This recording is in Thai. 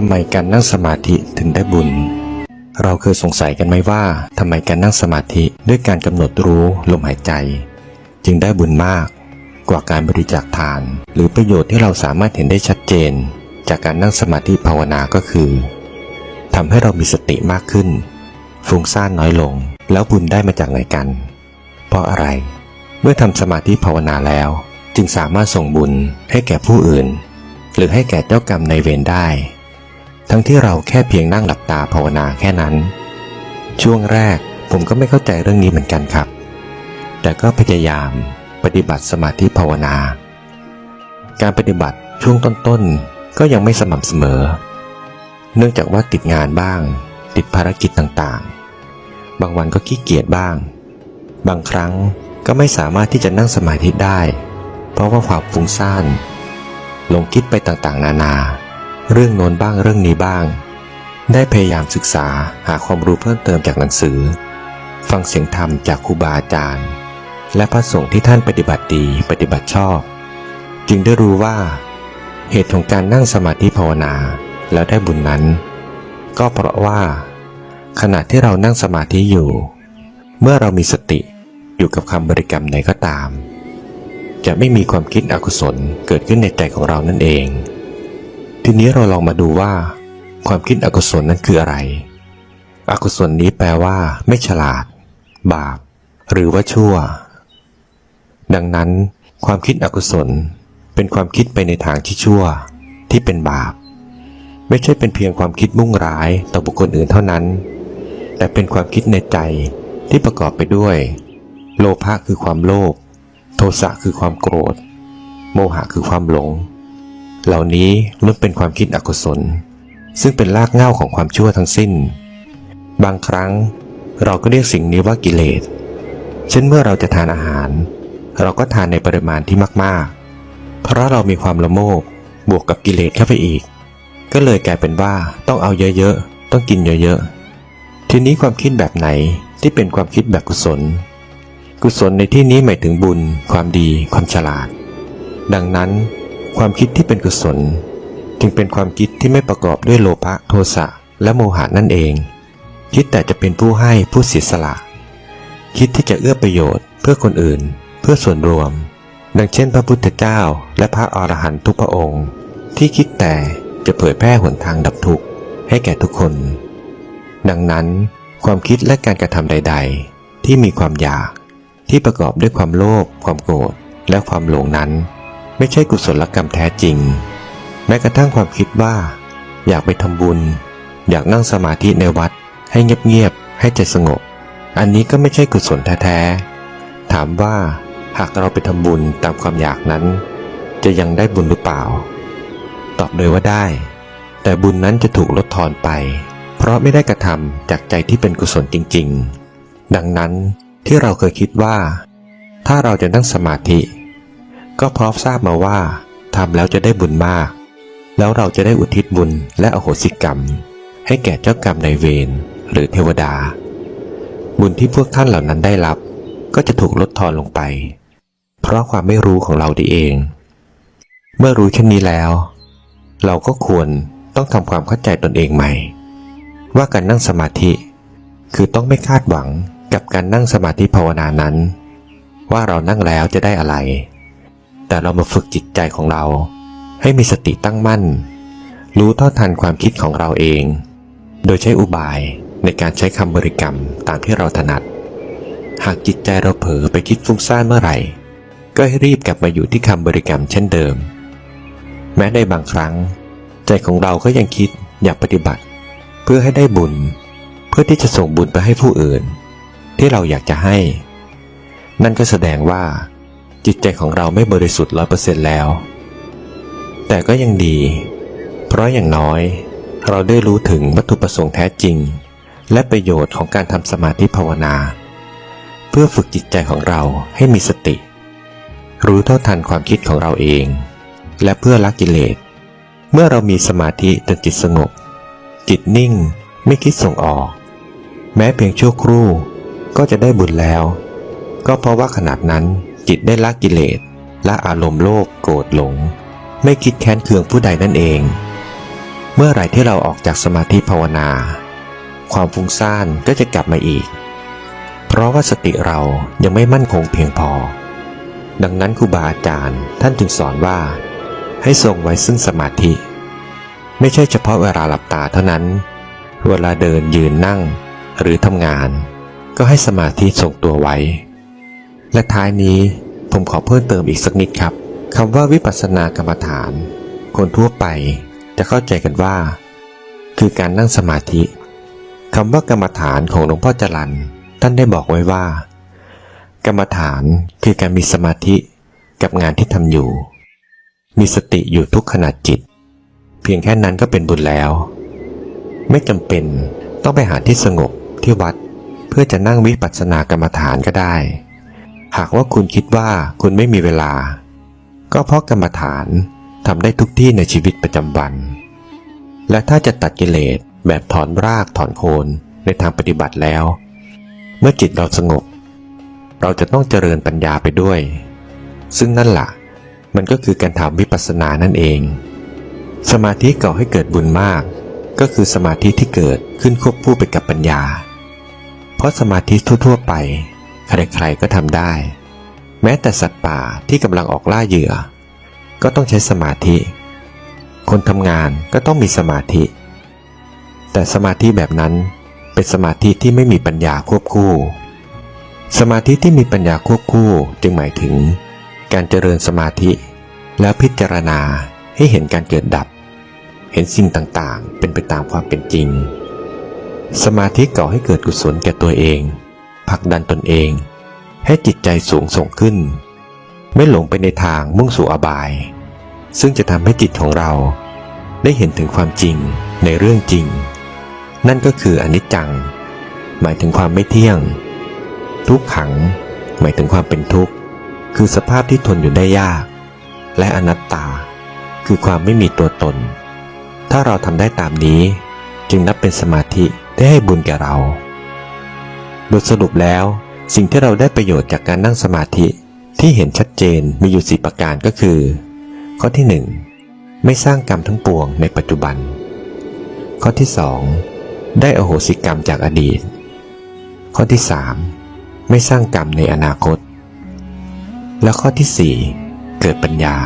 ำไมการนั่งสมาธิถึงได้บุญ เราเคยสงสัยกันไหมว่าทำไมการนั่งสมาธิด้วยการกำหนดรู้ลมหายใจ จึงได้บุญมากกว่าการบริจาคทาน หรือประโยชน์ที่เราสามารถเห็นได้ชัดเจน จากการนั่งสมาธิภาวนาก็คือทำให้เรามีสติมากขึ้น ฟุ้งซ่านน้อยลง แล้วบุญได้มาจากไหนกัน เพราะอะไร เมื่อทำสมาธิภาวนาแล้ว จึงสามารถส่งบุญให้แก่ผู้อื่น หรือให้แก่เจ้ากรรมในเวรได้ ทั้งที่เราแค่เพียงนั่งหลับตาภาวนาแค่นั้น ช่วงแรกผมก็ไม่เข้าใจเรื่องนี้เหมือนกันครับ แต่ก็พยายามปฏิบัติสมาธิภาวนา การปฏิบัติช่วงต้นๆ ก็ยังไม่สม่ำเสมอ เนื่องจากว่าติดงานบ้าง ติดภารกิจต่างๆ บางวันก็ขี้เกียจบ้าง บางครั้งก็ไม่สามารถที่จะนั่งสมาธิได้ เพราะว่าความฟุ้งซ่านหลงคิดไปต่างๆ นานา เรื่องโน้นบ้างเรื่องนี้บ้าง ได้พยายามศึกษาหาความรู้เพิ่มเติมจากหนังสือ ฟังเสียงธรรมจากครูบาอาจารย์ และพระสงฆ์ที่ท่านปฏิบัติดีปฏิบัติชอบ จึงได้รู้ว่า เหตุของการนั่งสมาธิภาวนาแล้วได้บุญนั้น ก็เพราะว่า ขณะที่เรานั่งสมาธิอยู่ เมื่อเรามีสติอยู่กับคำบริกรรมไหนก็ตาม จะไม่มีความคิดอกุศลเกิดขึ้นในใจของเรานั่นเอง ทีนี้เราลองมาดูว่า ความคิดอกุศลนั้นคืออะไร อกุศลนี้แปลว่า ไม่ฉลาด บาป หรือว่าชั่ว ดังนั้น ความคิดอกุศลเป็นความคิดไปในทางที่ชั่ว ที่เป็นบาป ไม่ใช่เป็นเพียงความคิดมุ่งร้ายต่อบุคคลอื่นเท่านั้น แต่เป็นความคิดในใจที่ประกอบไปด้วย โลภะคือความโลภโทสะคือความโกรธ โมหะคือความหลง เหล่านี้ล้วนเป็นความคิดอกุศล ซึ่งเป็นรากเหง้าของความชั่วทั้งสิ้น บางครั้งเราก็เรียกสิ่งนี้ว่ากิเลส เช่นเมื่อเราจะทานอาหาร เราก็ทานในปริมาณที่มากๆ เพราะเรามีความละโมบบวกกับกิเลสเข้าไปอีก ก็เลยกลายเป็นว่าต้องเอาเยอะๆ ต้องกินเยอะๆ ทีนี้ความคิดแบบไหนที่เป็นความคิดแบบกุศล กุศลในที่นี้หมายถึงบุญ ความดี ความฉลาด ดังนั้น ความคิดที่เป็นกุศล จึงเป็นความคิดที่ไม่ประกอบด้วยโลภะโทสะและโมหะนั่นเอง คิดแต่จะเป็นผู้ให้ผู้เสียสละ คิดที่จะเอื้อประโยชน์เพื่อคนอื่น เพื่อส่วนรวม ดังเช่น พระพุทธเจ้า และพระอรหันตุกพระองค์ ที่คิดแต่จะเผยแพร่หนทางดับทุกข์ให้แก่ทุกคน ดังนั้น ความคิดและการกระทำใด ๆ ที่มีความอยากที่ประกอบด้วยความโลภความโกรธและความหลงนั้น ไม่ใช่กุศลกรรมแท้จริง แม้กระทั่งความคิดว่า อยากไปทำบุญ อยากนั่งสมาธิในวัด ให้เงียบๆให้ใจสงบ อันนี้ก็ไม่ใช่กุศลแท้ๆถามว่าหากเราไปทำบุญตามความอยากนั้น จะยังได้บุญหรือเปล่า ตอบเลยว่าได้ แต่บุญนั้นจะถูกลดทอนไป เพราะไม่ได้กระทำจากใจที่เป็นกุศลจริง ๆ ดังนั้นที่เราเคยคิดว่า ถ้าเราจะนั่งสมาธิ ก็เพราะทราบมาว่าทำแล้วจะได้บุญมาก แล้วเราจะได้อุทิศบุญและอโหสิกรรม ให้แก่เจ้ากรรมนายเวรหรือเทวดา บุญที่พวกท่านเหล่านั้นได้รับ ก็จะถูกลดทอนลงไป เพราะความไม่รู้ของเราดีเอง เมื่อรู้เช่นนี้แล้ว เราก็ควรต้องทำความเข้าใจตนเองใหม่ ว่าการนั่งสมาธิ คือต้องไม่คาดหวังกับการนั่งสมาธิภาวนานั้น ว่าเรานั่งแล้วจะได้อะไร แต่เรามาฝึกจิตใจของเรา ให้มีสติตั้งมั่น รู้เท่าทันความคิดของเราเอง โดยใช้อุบายในการใช้คำบริกรรมตามที่เราถนัด หากจิตใจเราเผลอไปคิดฟุ้งซ่านเมื่อไหร่ ก็ให้รีบกลับมาอยู่ที่คำบริกรรมเช่นเดิม แม้ในบางครั้ง ใจของเราก็ยังคิดอยากปฏิบัติ เพื่อให้ได้บุญ เพื่อที่จะส่งบุญไปให้ผู้อื่น ที่เราอยากจะให้ นั่นก็แสดงว่า จิตใจของเราไม่บริสุทธิ์ร้อยเปอร์เซ็นต์แล้ว แต่ก็ยังดี เพราะอย่างน้อย เราได้รู้ถึงวัตถุประสงค์แท้จริง และประโยชน์ของการทำสมาธิภาวนา เพื่อฝึกจิตใจของเราให้มีสติ รู้เท่าทันความคิดของเราเอง และเพื่อละกิเลส เมื่อเรามีสมาธิจนจิตสงบ จิตนิ่งไม่คิดส่งออก แม้เพียงชั่วครู่ก็จะได้บุญแล้ว ก็เพราะว่าขนาดนั้น จิตได้ละกิเลสละอารมณ์โลภโกรธหลง ไม่คิดแค้นเคืองผู้ใดนั่นเอง เมื่อไหร่ที่เราออกจากสมาธิภาวนา ความฟุ้งซ่านก็จะกลับมาอีก เพราะว่าสติเรายังไม่มั่นคงเพียงพอ ดังนั้นครูบาอาจารย์ท่านจึงสอนว่า ให้ทรงไว้ซึ่งสมาธิ ไม่ใช่เฉพาะเวลาหลับตาเท่านั้น เวลาเดินยืนนั่ง หรือทำงาน ก็ให้สมาธิทรงตัวไว้ และท้ายนี้ผมขอเพิ่มเติมอีกสักนิดครับคำว่าวิปัสสนากรรมฐาน คนทั่วไปจะเข้าใจกันว่า คือการนั่งสมาธิคำว่ากรรมฐานของหลวงพ่อจรันท่านได้บอกไว้ว่า กรรมฐานคือการมีสมาธิกับงานที่ทำอยู่ มีสติอยู่ทุกขณะจิต เพียงแค่นั้นก็เป็นบุญแล้ว ไม่จำเป็นต้องไปหาที่สงบที่วัด เพื่อจะนั่งวิปัสสนากรรมฐานก็ได้ หากว่าคุณคิดว่าคุณไม่มีเวลา ก็เพราะกรรมฐานทำได้ทุกที่ในชีวิตประจำวัน และถ้าจะตัดกิเลสแบบถอนรากถอนโคนในทางปฏิบัติแล้ว เมื่อจิตเราสงบ เราจะต้องเจริญปัญญาไปด้วย ซึ่งนั่นละ่ะ มันก็คือการทำวิปัสสนานั่นเอง สมาธิก่อให้เกิดบุญมาก ก็คือสมาธิที่เกิดขึ้นควบคู่ไปกับปัญญา เพราะสมาธิทั่ว ๆ ไป ใครๆก็ทำได้ แม้แต่สัตว์ป่าที่กำลังออกล่าเหยื่อ ก็ต้องใช้สมาธิ คนทำงานก็ต้องมีสมาธิ แต่สมาธิแบบนั้นเป็นสมาธิที่ไม่มีปัญญาควบคู่ สมาธิที่มีปัญญาควบคู่จึงหมายถึง การเจริญสมาธิ แล้วพิจารณาให้เห็นการเกิดดับ เห็นสิ่งต่างๆ เป็นไปตามความเป็นจริง สมาธิก่อให้เกิดกุศลแก่ตัวเอง ผลักดันตนเอง ให้จิตใจสูงส่งขึ้น ไม่หลงไปในทางมุ่งสู่อบาย ซึ่งจะทำให้จิตของเราได้เห็นถึงความจริงในเรื่องจริง นั่นก็คืออนิจจัง หมายถึงความไม่เที่ยง ทุกขัง หมายถึงความเป็นทุกข์ คือสภาพที่ทนอยู่ได้ยาก และอนัตตา คือความไม่มีตัวตน ถ้าเราทำได้ตามนี้ จึงนับเป็นสมาธิได้ให้บุญแก่เรา บทสรุปแล้ว สิ่งที่เราได้ประโยชน์จากการนั่งสมาธิที่เห็นชัดเจนมีอยู่สี่ประการก็คือ ข้อที่หนึ่งไม่สร้างกรรมทั้งปวงในปัจจุบัน ข้อที่สองได้อโหสิกรรมจากอดีต ข้อที่สามไม่สร้างกรรมในอนาคต และข้อที่สี่เกิดปัญญา